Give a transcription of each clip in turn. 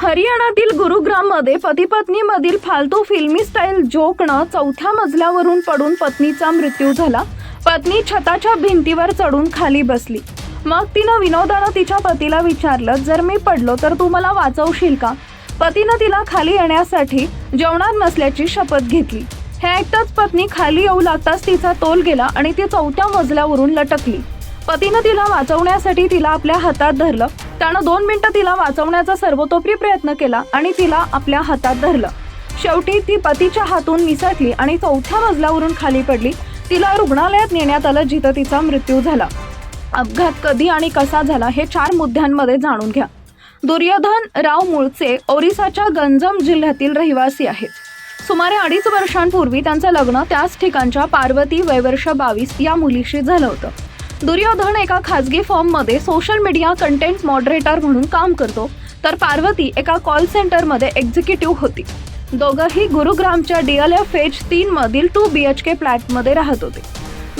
हरियाणातील गुरुग्राममध्ये पतीपत्नीमधील फालतू फिल्मी स्टाईल जोकनं चौथ्या मजल्यावरून पडून पत्नीचा मृत्यू झाला. पत्नी छताच्या भिंतीवर चढून खाली बसली. मग तिनं विनोदानं तिच्या पतीला विचारलं जर मी पडलो तर तू मला वाचवशील का? पतीनं तिला खाली येण्यासाठी जेवणार नसल्याची शपथ घेतली. हे ऐकताच पत्नी खाली येऊ लागताच तिचा तोल गेला आणि ती चौथ्या मजल्यावरून लटकली. पतीनं तिला वाचवण्यासाठी तिला आपल्या हातात धरलं. त्यानं दोन मिनिटं तिला वाचवण्याचा सर्वतोपरी प्रयत्न केला आणि तिला आपल्या हातात धरलं. शेवटी ती पतीच्या हातून निसटली आणि चौथ्या मजल्यावरून खाली पडली. तिला रुग्णालयात नेण्यात आलं जिथं तिचा मृत्यू झाला. अपघात कधी आणि कसा झाला हे चार मुद्द्यांमध्ये जाणून घ्या. दुर्योधन राव मुळचे ओरिसाच्या गंजम जिल्ह्यातील रहिवासी आहेत. सुमारे अडीच वर्षांपूर्वी त्यांचं लग्न त्याच ठिकाणच्या पार्वती वयवर्ष बावीस या मुलीशी झालं होतं. दुर्योधन एका खाजगी फॉर्ममध्ये सोशल मीडिया कंटेंट मॉडरेटर म्हणून काम करतो. तर पार्वती एका कॉल सेंटरमध्ये एक्झिक्युटिव्ह होती. दोघंही गुरुग्रामच्या डीएलएफ फेज तीन मधील टू बी एच के फ्लॅटमध्ये राहत होते.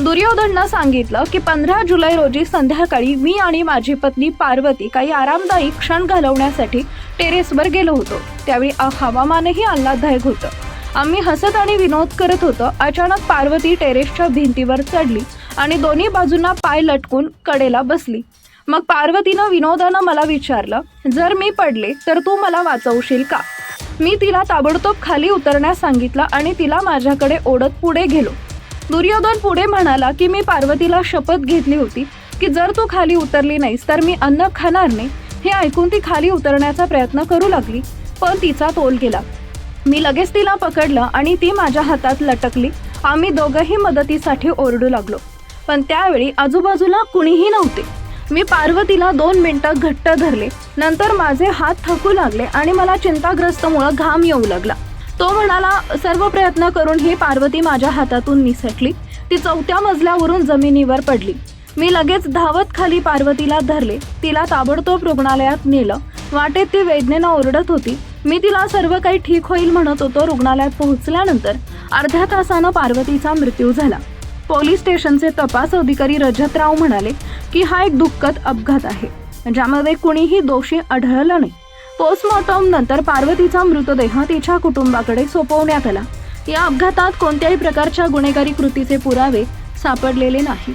दुर्योधननं सांगितलं की पंधरा जुलै रोजी संध्याकाळी मी आणि माझी पत्नी पार्वती काही आरामदायी क्षण घालवण्यासाठी टेरेसवर गेलो होतो. त्यावेळी हवामानही आल्हाददायक होतं. आम्ही हसत आणि विनोद करत होतो. अचानक पार्वती टेरेसच्या भिंतीवर चढली. आणि दोन्ही बाजूंना पाय लटकून कडेला बसली. मग पार्वतीनं विनोदानं मला विचारलं जर मी पडले तर तू मला वाचवशील का? मी तिला ताबडतोब खाली उतरण्यास सांगितलं आणि तिला माझ्याकडे ओढत पुढे गेलो. दुर्योधन पुढे म्हणाला की मी पार्वतीला शपथ घेतली होती की जर तू खाली उतरली नाहीस तर मी अन्न खाणार नाही. हे ऐकून ती खाली उतरण्याचा प्रयत्न करू लागली पण तिचा तोल गेला. मी लगेच तिला पकडलं आणि ती माझ्या हातात लटकली. आम्ही दोघंही मदतीसाठी ओरडू लागलो. पण त्यावेळी आजूबाजूला कुणीही नव्हते. मी पार्वतीला दोन मिनिटं घट्ट धरले. नंतर माझे हात थकू लागले आणि मला चिंताग्रस्तमुळं घाम येऊ लागला. तो म्हणाला सर्व प्रयत्न करून ही पार्वती माझ्या हातातून निसटली. ती चौथ्या मजल्यावरून जमिनीवर पडली. मी लगेच धावत खाली पार्वतीला धरले. तिला ताबडतोब रुग्णालयात नेलं. वाटेत ती वेदनेनं ओरडत होती. मी तिला सर्व काही ठीक होईल म्हणत होतो रुग्णालयात पोहोचल्यानंतर. अर्ध्या तासानं पार्वतीचा मृत्यू झाला. पोलीस स्टेशनचे तपास अधिकारी रजतराव म्हणाले की हा एक दुःखद अपघात आहे. ज्यामध्ये कुणीही दोषी आढळलं नाही. पोस्टमॉर्टम नंतर पार्वतीचा मृतदेह तिच्या कुटुंबाकडे सोपवण्यात आला. या अपघातात कोणत्याही प्रकारच्या गुन्हेगारी कृतीचे पुरावे सापडलेले नाहीत.